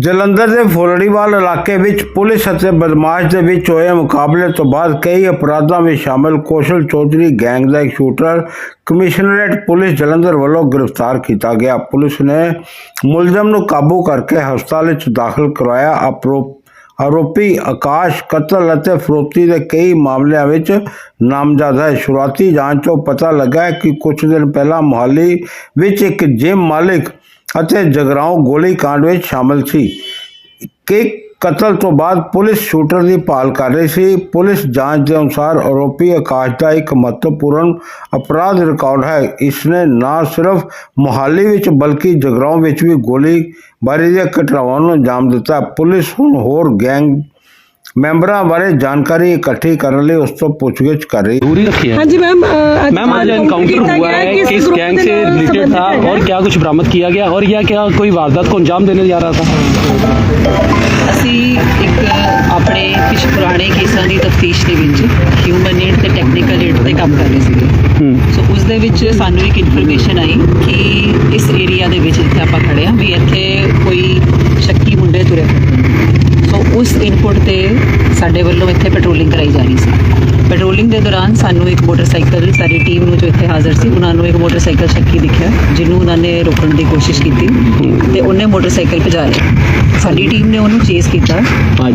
ਜਲੰਧਰ ਦੇ ਫੋਲੜੀਵਾਲ ਇਲਾਕੇ ਵਿੱਚ ਪੁਲਿਸ ਅਤੇ ਬਦਮਾਸ਼ ਦੇ ਵਿੱਚ ਹੋਏ ਮੁਕਾਬਲੇ ਤੋਂ ਬਾਅਦ ਕਈ ਅਪਰਾਧਾਂ ਵਿੱਚ ਸ਼ਾਮਲ ਕੌਸ਼ਲ ਚੌਧਰੀ ਗੈਂਗ ਦਾ ਇੱਕ ਸ਼ੂਟਰ ਕਮਿਸ਼ਨਰੇਟ ਪੁਲਿਸ ਜਲੰਧਰ ਵੱਲੋਂ ਗ੍ਰਿਫਤਾਰ ਕੀਤਾ ਗਿਆ। ਪੁਲਿਸ ਨੇ ਮੁਲਜ਼ਮ ਨੂੰ ਕਾਬੂ ਕਰਕੇ ਹਸਪਤਾਲ ਵਿੱਚ ਦਾਖਲ ਕਰਵਾਇਆ। ਆਪਰੋ, ਆਰੋਪੀ ਆਕਾਸ਼, ਕਤਲ ਅਤੇ ਫਰੋਤੀ ਦੇ ਕਈ ਮਾਮਲਿਆਂ ਵਿੱਚ ਨਾਮਜ਼ਦ ਹੈ। ਸ਼ੁਰੂਆਤੀ ਜਾਂਚ ਤੋਂ ਪਤਾ ਲੱਗਾ ਕਿ ਕੁਝ ਦਿਨ ਪਹਿਲਾਂ ਮੁਹਾਲੀ ਵਿੱਚ ਇੱਕ ਜਿਮ ਮਾਲਿਕ ਅਤੇ ਜਗਰਾਉਂ ਗੋਲੀ ਕਾਂਡ ਵਿੱਚ ਸ਼ਾਮਲ ਸੀ। ਕਿ ਕਤਲ ਤੋਂ ਬਾਅਦ ਪੁਲਿਸ ਸ਼ੂਟਰ ਦੀ ਭਾਲ ਕਰ ਰਹੀ ਸੀ। ਪੁਲਿਸ ਜਾਂਚ ਦੇ ਅਨੁਸਾਰ ਆਰੋਪੀ ਆਕਾਸ਼ ਦਾ ਇੱਕ ਮਹੱਤਵਪੂਰਨ ਅਪਰਾਧ ਰਿਕਾਰਡ ਹੈ। ਇਸ ਨੇ ਨਾ ਸਿਰਫ ਮੁਹਾਲੀ ਵਿੱਚ ਬਲਕਿ ਜਗਰਾਉਂ ਵਿੱਚ ਵੀ ਗੋਲੀ ਬਾਰੀ ਦੀਆਂ ਘਟਨਾਵਾਂ ਨੂੰ ਅੰਜਾਮ ਦਿੱਤਾ। ਪੁਲਿਸ ਹੁਣ ਹੋਰ ਗੈਂਗ ਮੈਂਬਰਾਂ ਬਾਰੇ ਜਾਣਕਾਰੀ ਇਕੱਠੀ ਕਰਨ ਲਈ ਉਸ ਤੋਂ ਪੁੱਛਗਿੱਛ ਕਰ ਰਹੀ ਹੈ दूरी रखी है हाँ जी मैम अ, आज मैम आज एनकाउंटर किया हुआ गया है किस किस ग्रुप गैंग के से नाम रिलेटेड था संबंधित है? और क्या कुछ बरामद किया गया और यह क्या कोई वारदात को अंजाम देने जा रहा था ਅਸੀਂ ਇੱਕ ਆਪਣੇ ਕੁਝ ਪੁਰਾਣੇ ਕੇਸਾਂ ਦੀ ਤਫਤੀਸ਼ ਦੇ ਵਿੱਚ ਹਿਊਮਨ ਏਡ ਤੇ ਟੈਕਨੀਕਲ ਏਡ ਤੇ ਕੰਮ ਕਰ ਰਹੇ ਸੀਗੇ हम्म ਸੋ ਉਸ ਦੇ ਵਿੱਚ ਸਾਨੂੰ ਇੱਕ ਇਨਫੋਰਮੇਸ਼ਨ ਆਈ ਕਿ ਇਸ ਏਰੀਆ ਦੇ ਵਿੱਚ ਜਿੱਥੇ ਆਪਾਂ ਖੜੇ ਆ ਵੀ ਇੱਥੇ ਕੋਈ ਸ਼ੱਕੀ ਉਸ ਇਨਪੁਟ ਤੇ ਸਾਡੇ ਵੱਲੋਂ ਇੱਥੇ ਪੈਟਰੋਲਿੰਗ ਕਰਾਈ ਜਾ ਰਹੀ ਸੀ। ਪੈਟਰੋਲਿੰਗ ਦੇ ਦੌਰਾਨ ਸਾਨੂੰ ਇੱਕ ਮੋਟਰਸਾਈਕਲ ਸਾਡੀ ਟੀਮ ਨੂੰ ਜੋ ਇੱਥੇ ਹਾਜ਼ਰ ਸੀ, ਉਹਨਾਂ ਨੂੰ ਇੱਕ ਮੋਟਰਸਾਈਕਲ ਸ਼ੱਕੀ ਦਿਖਿਆ, ਜਿਹਨੂੰ ਉਹਨਾਂ ਨੇ ਰੋਕਣ ਦੀ ਕੋਸ਼ਿਸ਼ ਕੀਤੀ ਤੇ ਉਹਨੇ ਮੋਟਰਸਾਈਕਲ ਭਜਾਇਆ ਸਾਡੀ ਟੀਮ ਨੇ ਉਹਨੂੰ ਚੇਸ ਕੀਤਾ।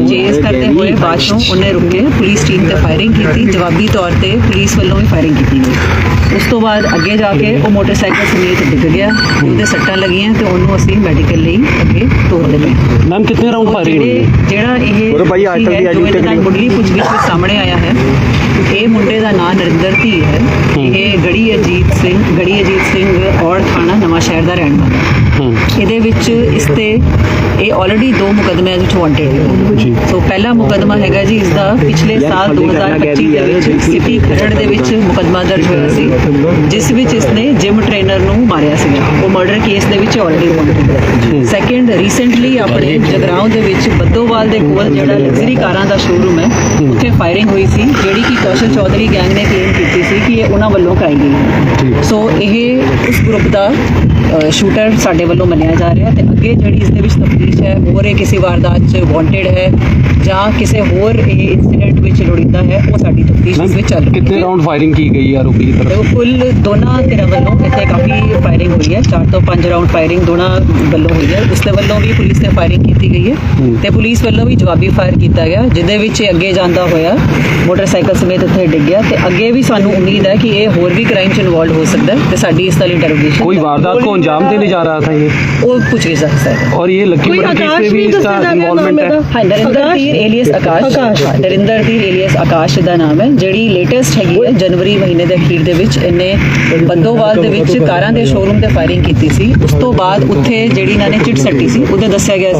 ਚੇਸ ਕਰਦੇ ਹੋਏ ਬਾਅਦ ਚੋਂ ਉਹਨੇ ਰੁਕ ਪੁਲਿਸ ਟੀਮ ਤੇ ਫਾਇਰਿੰਗ ਕੀਤੀ। ਜਵਾਬੀ ਤੌਰ ਤੇ ਪੁਲਿਸ ਵੱਲੋਂ ਵੀ ਫਾਇਰਿੰਗ ਕੀਤੀ ਗਈ। ਉਸ ਤੋਂ ਬਾਅਦ ਅੱਗੇ ਜਾ ਕੇ ਉਹ ਮੋਟਰਸਾਈਕਲ ਸਮੇਤ ਡਿੱਗ ਗਿਆ। ਉਹਦੇ ਸੱਟਾਂ ਲੱਗੀਆਂ ਤੇ ਉਹਨੂੰ ਅਸੀਂ ਮੈਡੀਕਲ ਲਈ ਅੱਗੇ ਤੋਰ ਦਿੱਤਾ ਮੈਮ ਕਿੰਨੇ ਰਾਉਂਡ ਫਾਇਰਿੰਗ ਜਿਹੜਾ ਇਹ ਗੁਰੂ ਭਾਈ ਆਟਲ ਦੀ ਅੱਜ ਤੱਕ ਮੁੱਢਲੀ ਕੁਝ ਵੀ ਸਾਹਮਣੇ ਆਇਆ ਹੈ ਇਹ ਮੁੰਡੇ ਦਾ ਨਾਂ ਨਰਿੰਦਰ ਧੀ ਹੈ। ਇਹ ਗੜੀ ਅਜੀਤ ਸਿੰਘ ਗੜੀ ਅਜੀਤ ਸਿੰਘ ਔਰ ਥਾਣਾ ਨਵਾਂ ਸ਼ਹਿਰ ਦਾ ਰਹਿਣ ਵਾਲਾ ਇਹਦੇ ਵਿੱਚ ਇਸ ਤੇ ਇਹ ਆਲਰੇਡੀ ਦੋ ਮੁਕਦਮਿਆਂ ਵਿੱਚ ਵਾਂਟਡ ਹੈ ਜੀ। ਸੋ ਪਹਿਲਾ ਮੁਕਦਮਾ ਹੈਗਾ ਜੀ ਇਸ ਦਾ ਪਿਛਲੇ ਸਾਲ 2025 ਦੇ ਵਿੱਚ ਸਿਟੀ ਖਰੜ ਦੇ ਵਿੱਚ ਮੁਕਦਮਾ ਦਰਜ ਹੋਇਆ ਸੀ ਜਿਸ ਵਿੱਚ ਇਸਨੇ ਜਿਮ ਟ੍ਰੇਨਰ ਨੂੰ ਮਾਰਿਆ ਸੀਗਾ। ਉਹ ਮਰਡਰ ਕੇਸ ਦੇ ਵਿੱਚ ਆਲਰੇਡੀ ਹੈ ਸੈਕੰਡ ਰੀਸੈਂਟਲੀ ਆਪਣੇ ਜਗਰਾਉਂ ਦੇ ਵਿੱਚ ਬੱਦੋਵਾਲ ਦੇ ਕੋਲ ਜਿਹੜਾ ਲਗਜ਼ਰੀ ਕਾਰਾਂ ਦਾ ਸ਼ੋਰੂਮ ਹੈ ਉੱਥੇ ਫਾਇਰਿੰਗ ਹੋਈ ਸੀ ਜਿਹੜੀ ਕਿ ਕੌਸ਼ਲ ਚੌਧਰੀ ਗੈਂਗ ਨੇ ਕਲੇਮ ਕੀਤੀ ਸੀ ਕਿ ਇਹ ਉਹਨਾਂ ਵੱਲੋਂ ਕਰਾਈ ਗਈ ਹੈ। ਸੋ ਇਹ ਉਸ ਗਰੁੱਪ ਦਾ ਸ਼ੂਟਰ ਸਾਡੇ ਵੱਲੋਂ ਮੰਨਿਆ ਜਾ ਰਿਹਾ ਤੇ ਅੱਗੇ ਜਿਹੜੀ ਇਸ ਦੇ ਵਿੱਚ ਤਫਤੀਸ਼ ਹੈ ਹੋਰ ਕਿਸੇ ਵਾਰਦਾਤ 'ਚ ਵਾਂਟਡ ਹੈ ਜਾਂ ਕਿਸੇ ਹੋਰ ਇਨਸੀਡੈਂਟ ਵਿੱਚ ਲੋੜੀਂਦਾ ਹੈ ਉਹ ਸਾਡੀ ਤਫਤੀਸ਼ ਵਿੱਚ ਚੱਲ ਕਿੰਨੇ ਰਾਉਂਡ ਫਾਇਰਿੰਗ ਕੀ ਗਈ ਹੈ ਆਰੋਪੀ ਦੀ ਤਰਫ? ਕੁੱਲ ਦੋਨਾਂ ਧਿਰਾਂ ਵੱਲੋਂ ਇੱਥੇ ਕਾਫੀ ਫਾਇਰਿੰਗ ਹੋਈ ਹੈ 4 ਤੋਂ 5 ਰਾਉਂਡ ਫਾਇਰਿੰਗ ਦੋਨਾਂ ਵੱਲੋਂ ਹੋਈ ਹੈ। ਉਸ ਦੇ ਵੱਲੋਂ ਵੀ ਪੁਲਿਸ ਨੇ ਫਾਇਰਿੰਗ ਕੀਤੀ ਗਈ ਹੈ ਤੇ ਪੁਲਿਸ ਵੱਲੋਂ ਵੀ ਜਵਾਬੀ ਫਾਇਰ ਕੀਤਾ ਗਿਆ ਜਿਹਦੇ ਵਿੱਚ ਅੱਗੇ ਜਾਂਦਾ ਹੋਇਆ ਮੋਟਰਸਾਈਕਲ ਸਮੇਤ ਇੱਥੇ ਡਿੱਗ ਗਿਆ ਤੇ ਅੱਗੇ ਵੀ ਸਾਨੂੰ ਉਮੀਦ ਹੈ ਕਿ ਇਹ ਹੋਰ ਵੀ ਕ੍ਰਾਈਮ 'ਚ ਇਨਵੋਲਡ ਹੋ ਸਕਦਾ ਤੇ ਸਾਡੀ ਇਸ ਤਰ੍ਹਾਂ ਇੰਟਰੋਗੇਸ਼ਨ ਕੋਈ ਵਾਰਦਾਤ ਕੋ ਅੰਜਾਮ ਦੇਣੇ ਜਾ ਰਹਾ ਥਾ ਇਹ ਉਹ ਪੁੱਛ ਗਿਛ ਸਕਦਾ ਹੈ। ਔਰ ਇਹ ਲੱਕੀ ਮਰਡਰ ਆਕਾਸ਼ ਵੀ ਦੱਸਿਆ ਜਾ ਰਿਹਾ ਨਾਮ ਇਹਦਾ। ਹਾਂ। ਨਰਿੰਦਰ ਧੀਰ ਏਲੀਅਸ ਆਕਾਸ਼। ਨਰਿੰਦਰ ਧੀਰ ਏਲੀਅਸ ਆਕਾਸ਼ ਦਾ ਨਾਮ ਹੈ ਜਿਹੜੀ ਲੇਟੈਸਟ ਹੈਗੀ ਹੈ ਜਨਵਰੀ ਮਹੀਨੇ ਦੇ ਅਖੀਰ ਦੇ ਵਿੱਚ ਇਹਨੇ ਬੰਦੋਵਾਲ ਦੇ ਵਿੱਚ ਕਾਰਾਂ ਦੇ ਸ਼ੋਰੂਮ ਤੇ ਫਾਇਰਿੰਗ ਕੀਤੀ ਸੀ। ਉਸ ਤੋਂ ਬਾਅਦ ਉੱਥੇ ਜਿਹੜੀ ਇਹਨਾਂ ਨੇ ਚਿੱਟ ਸੱਟੀ ਸੀ ਉਹਦੇ ਦੱਸਿਆ ਗਿਆ